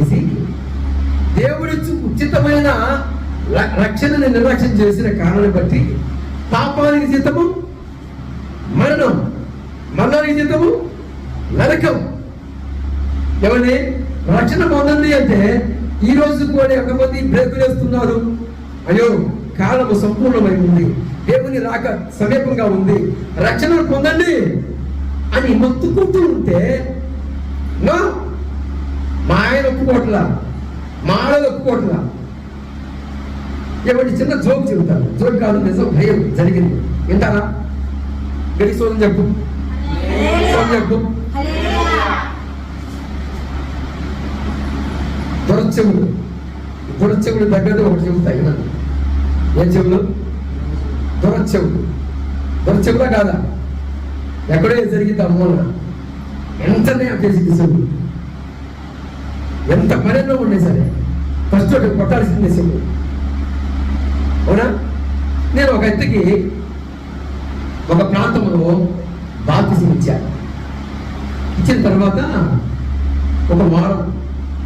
చేసి దేవుడి ఉచితమైన రక్షణను నిర్లక్ష్యం చేసిన కారణాన్ని బట్టి పాపానికి జీతము మరణం మరణానికి జీతము నరకం. ఏమండి? రక్షణ పొందండి అంటే ఈ రోజు కూడా ఎంతమంది బ్రేకులు వేస్తున్నారు? అయ్యో కాలము సంపూర్ణమై ఉంది దేవుని రాక సమీపంగా ఉంది. రక్షణ పొందండి అని మొత్తుకుంటూ ఉంటే మా ఆయన ఒప్పుకోవట్లా? మా ఆడలు ఒప్పుకోవట్లా? ఏమంటే చిన్న జోక్ చెబుతాను. జోక్ కాదు నిజం భయం జరిగింది. వింటారా? గడి సోదం చెప్పు. సోదం చెప్పు. దొరచెవులు దొరచెవులు దగ్గర ఒకటి చెబుతాయి వినండి. ఏం చెవులు? దొరచెవులు దొరచెవులా కాదా? ఎక్కడో జరిగింది అమ్మోన వెంటనే చెవులు ఎంత పనిలో ఉండే సరే ఫస్ట్ ఒకటి కొట్టాల్సిందే చెవులు అవునా? నేను ఒక ఎత్తుకి ఒక ప్రాంతంలో బాప్తిసం ఇచ్చాను. ఇచ్చిన తర్వాత ఒక వారం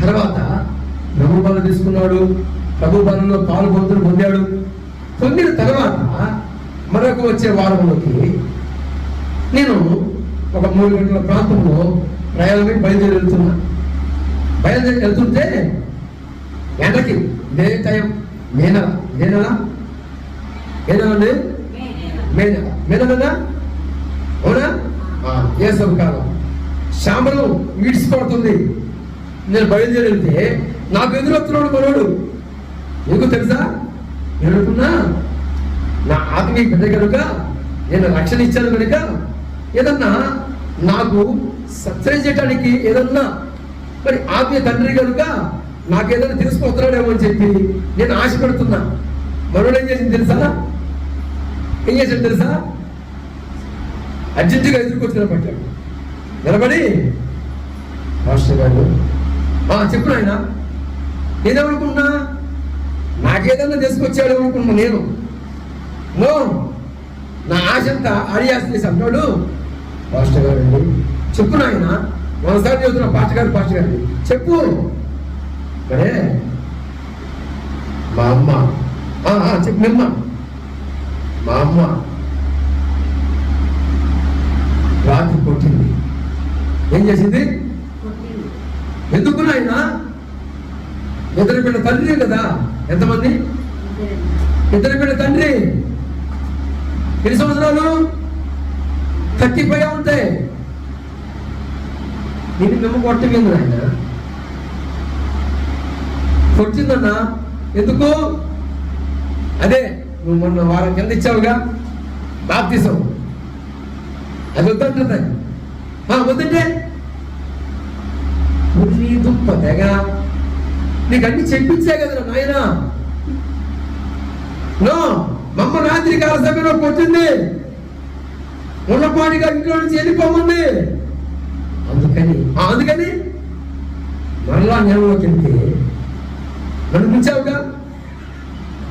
తర్వాత ప్రభు బలం తీసుకున్నాడు ప్రభు బలంలో పాలు పొందులు పొందాడు. పొందిన తర్వాత మరొక వచ్చే వారంలోకి నేను ఒక మూడు గంటల ప్రాంతంలో ప్రయాణమై బయలుదేరి వెళ్తున్నా. బయలుదేరి వెళ్తుంటే ఎండకి ఇదే టైం మే నెల ఇదే నెల ఏ నెల మే నెల మే నెలనా అవునా వేసవి కాలం. శామరం ఈడ్చిపడుతుంది. నేను బయలుదేరి వెళ్తే నాకు ఎదురొస్తున్నాడు మనోడు. నీకు తెలుసా? నేను నా ఆత్మీయ బిడ్డ కనుక నేను రక్షణ ఇచ్చాను కనుక ఏదన్నా నాకు సత్సరి చేయడానికి ఏదన్నా మరి ఆత్మీయ తండ్రి కనుక నాకు ఏదైనా తీసుకొస్తున్నాడేమో అని చెప్పి నేను ఆశ పెడుతున్నా మనోడు ఏం చేసింది తెలుసా? ఏం చేశాడు తెలుసా? అర్జెంటుగా ఎదుర్కొచ్చిన పట్టాడు. నిలబడి మాస్టర్ గారు. చెప్పు ఆయన నేనేమనుకున్నా నాకేదన్నా తీసుకొచ్చాడు అనుకున్నా నేను. నో. నా ఆశ అంతా ఆడియాస్ చేసి అంటాడు. పాస్టర్ గారు అండి. చెప్పు నాయన. ఒకసారి చెబుతున్నా పాస్టర్ గారు పాస్టర్ గారు. చెప్పు. మరే మా అమ్మ. "ఆ, ఆ, చెప్పు నిమ్మ. మా అమ్మ. రాత్రి కొట్టింది. ఏం చేసింది? ఎందుకు నాయన? ఇద్దరు బిడ్డ తండ్రి కదా. ఎంతమంది? ఇద్దరు బిడ్డ తండ్రి. ఎన్ని సంవత్సరాలు? థర్టీ ఫైవ్ ఉంటాయి నేను మేము కొట్టమింది ఆయన కొట్టిందన్నా? ఎందుకు? అదే నువ్వు మొన్న వారం కింద ఇచ్చావుగా బాప్తిసం. అది వద్దంటుంది వద్దంటే? నీ దుప్ప తెగ. నీకు అన్ని చెప్పించే కదా నాయన. నో మమ్మ రాత్రి కాల సమయంలో కొట్టింది. ఉన్నపాడిగా ఇంట్లో నుంచి వెళ్ళిపోమంది. అందుకని ఆ, మరలా నేలలోకి వెళ్తే నన్ను ముంచావుగా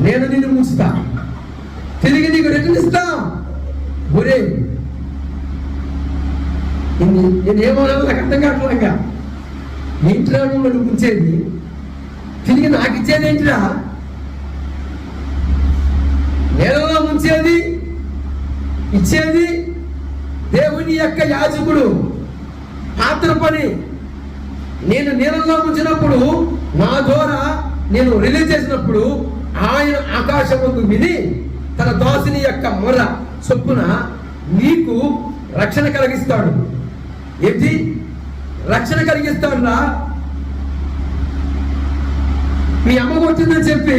నేను నిన్ను ముంచుతా. తిరిగి నీకు రిటర్న్ ఇస్తా. ఒరే నేను ఏమన్నా నాకు అర్థం కావట్లేక ఏంటిరా నువ్వు నన్ను ముంచేది. తిరిగి నాకు ఇచ్చేది ఏంటిరా? నేలలో ముంచేది ఇచ్చేది దేవుని యొక్క యాజకుడు. పాత్ర పని నేను నీళ్ళలో ఉంచినప్పుడు నా ద్వారా నేను రిలీజ్ చేసినప్పుడు ఆయన ఆకాశముందు విని తన దాసుని యొక్క మొర చొప్పున నీకు రక్షణ కలిగిస్తాడు. ఏంటి? రక్షణ కలిగిస్తాడురా. మీ అమ్మకు వచ్చిందని చెప్పి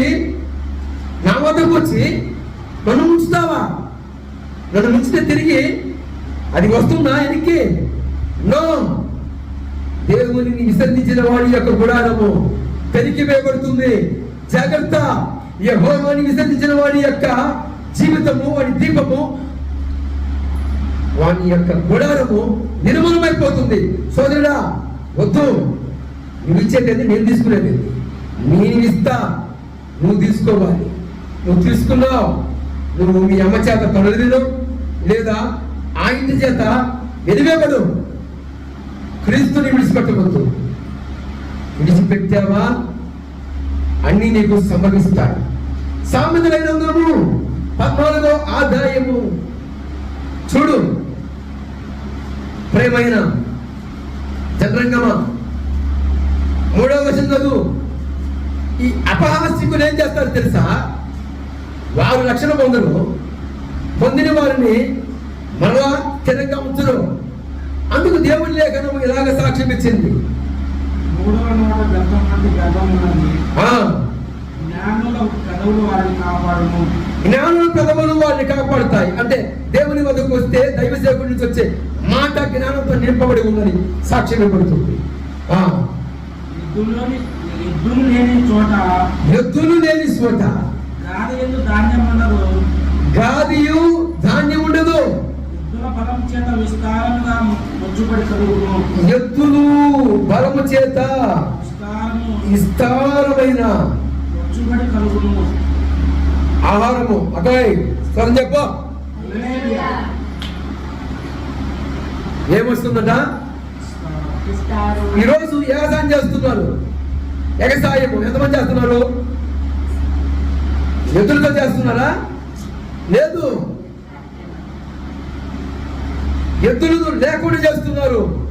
నా వద్దకు వచ్చి నన్ను ఉంచుతావా నన్ను ఉంచితే తిరిగి అది వస్తుందా వెనక్కి? నో. దేవుని విసర్జించిన వాడి యొక్క గుడారము పెరికి వేయబడుతుంది. జాగ్రత్త. యహోవాని విసర్జించిన వాడి యొక్క జీవితము వాడి దీపము వాని యొక్క గుడారము నిర్మూలమైపోతుంది. సోదరుడా వద్దు. నువ్వు ఇచ్చేటది నేను తీసుకునేది. నేను ఇస్తా. నువ్వు తీసుకోవాలి. నువ్వు తీసుకున్నావు. నువ్వు మీ అమ్మ చేత తొలదిను లేదా ఆయన చేత వెలివేపడు క్రీస్తుని విడిచిపెట్టవద్దు. విడిచిపెట్టావా? అన్ని నీకు సంభవిస్తాయి సామెతలైన పద్నాలుగో ఆదాయము చూడు. ప్రేమైన చంద్రంగమా మూడవ వచనం ఈ అపహాస్యకులు ఏం చేస్తారు తెలుసా? వారు రక్షణ పొందరు. పొందిన వారిని మరలా దేవుని లేఖనం ఇలాగ సాక్ష్యం ఇచ్చింది. జ్ఞానుల ప్రథమలు వారిని కాపాడుతాయి. అంటే దేవుని వద్దకు వస్తే దైవ సేవకుడి నుంచి వచ్చే మాట జ్ఞానంతో నింపబడి ఉందని సాక్ష్యం ఇవ్వబడుతుంది. ఎద్దులు లేని చోట ఎద్దులు లేని చోట గాది ఎందు ధాన్యం ఉండదు. గాదియు ధాన్యం ఉండదు. చేత విస్తారముగా ఎద్దులు బలము చేత విస్తారము విస్తారమైన కలుగును. ఆహారము. అబ్బాయి స్వరం చెప్పు. ఏమొస్తుందట? ఈరోజు వ్యవసాయం చేస్తున్నారు. ఎగసాయము. ఎంతమంది చేస్తున్నారు? ఎద్దులతో చేస్తున్నారా? లేదు. ఎద్దులు లేకుండా చేస్తున్నారు.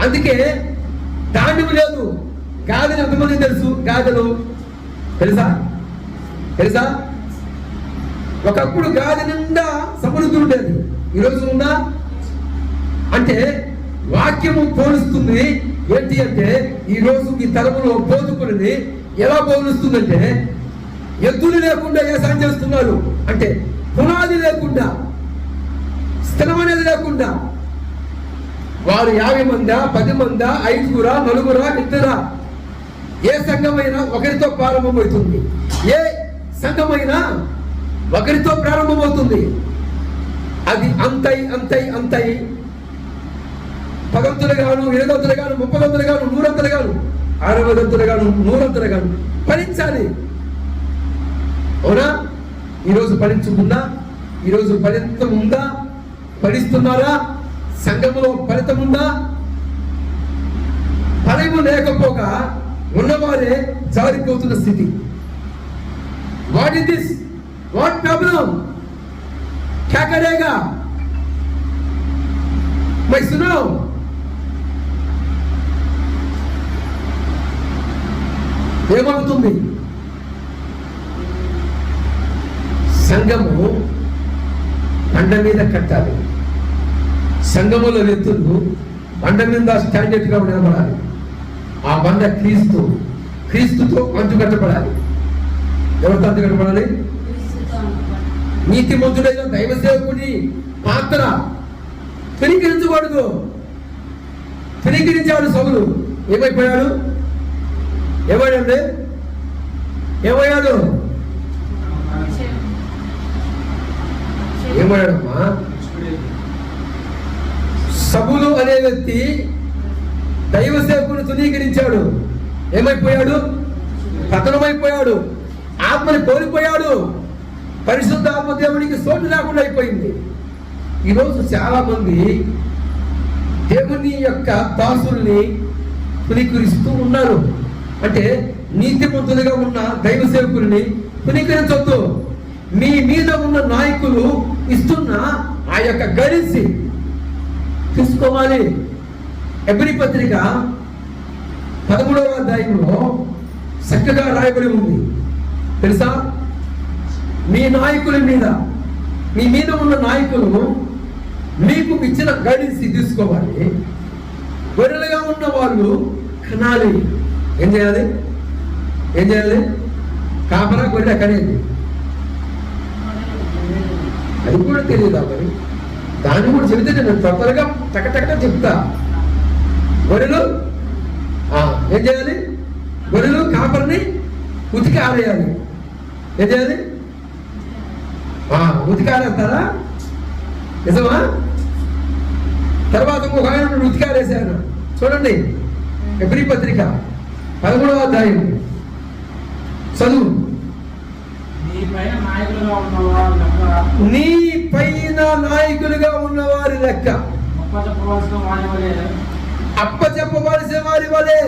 అందుకే ధాన్యం లేదు. గాదెలు ఎంతమంది తెలుసు? గాదెలు. తెలుసా? తెలుసా? ఒకప్పుడు గాది నిండా సమృద్ధి ఉండేది. ఈరోజు ఉందా? అంటే వాక్యము పోలుస్తుంది. ఏంటి అంటే ఈరోజు ఈ తలములో బోధకుడిని ఎలా పోలుస్తుందంటే ఎద్దులు లేకుండా వ్యవసాయం చేస్తున్నారు? అంటే పునాది లేకుండా. అడగకుండా వారు యాభై మందా పది మందా ఐదుగురా నలుగురా ఇద్దరా? ఏ సంఘమైనా ఒకరితో ప్రారంభమవుతుంది. ఏ సంఘమైనా ఒకరితో ప్రారంభమవుతుంది. అది అంతై అంతై అంతై. పదంతులు గాను ఏడొంతులు గాను ముప్పదంతులు గాను నూరంతులు గాను అరవదంతులు గాను నూరంతులు గాను ఫలించాలి. అవునా? ఈరోజు ఫలించుకుందా ఈరోజు ఫలితం ఉందా పడిస్తున్నారా? సంఘములో ఫలితముందా ఫలము లేకపోగా ఉన్నవారే జారిపోతున్న స్థితి. What is this what problem కేకరేగా. మై సునో ఏమవుతుంది? సంఘము బండ మీద కట్టాలి. సంగముల వ్యక్తులు బండ మీద స్టాండర్డ్గా నిలబడాలి. ఆ బండ క్రీస్తు క్రీస్తుతో అంచు కట్టబడాలి. ఎవరితో అంచు కట్టబడాలి? నీతి మంతుడైన దైవ సేవకుడి పాత్ర తునీకరించకూడదు తునీకరించాడు సౌలు. ఏమైపోయాడు? ఏమయ్యాడు ఏమయ్యాడు? చెప్- సబులు అనే వ్యక్తి దైవ సేవకుని తునీకరించాడు ఏమైపోయాడు? పతనమైపోయాడు. ఆత్మని కోల్పోయాడు. పరిశుద్ధ ఆత్మ దేవునికి సోటు లేకుండా అయిపోయింది. ఈరోజు చాలా మంది దేవుని యొక్క దాసుల్ని తునీకరిస్తూ ఉన్నారు. అంటే నీతిమంతులుగా ఉన్న దైవ సేవకుల్ని తునీకరించొద్దు మీ మీద ఉన్న నాయకులు ఇస్తున్న ఆ యొక్క గరిసి తీసుకోవాలి. ఎబ్రి పత్రిక పదమూడవ అధ్యాయంలో చక్కగా రాయబడి ఉంది. తెలుసా? మీ నాయకుల మీద మీ మీద ఉన్న నాయకులు మీకు ఇచ్చిన గడిసి తీసుకోవాలి. గొర్రెలుగా ఉన్న వాళ్ళు కనాలి. ఏం చేయాలి? ఏం చేయాలి? కాపరా గొర్రె కనేది. అది కూడా తెలియదు మరి దాన్ని కూడా చెబితే నేను తొందరగా టకటకట చెప్తా. గొర్రెలు ఏం చేయాలి? గొర్రెలు కాపర్ని ఉతికి ఆరేయాలి. ఏం చేయాలి? ఉతికి ఆరేస్తారా? నిజమా? తర్వాత ఇంకొక ఆయన ఉతికి ఆరేసాను చూడండి ఎబ్రి పత్రిక పదమూడవ అధ్యాయం. చదువు. నీ పైన నాయకులుగా ఉన్నవారు లెక్క అప్ప చెప్పవలసిన వారి వలె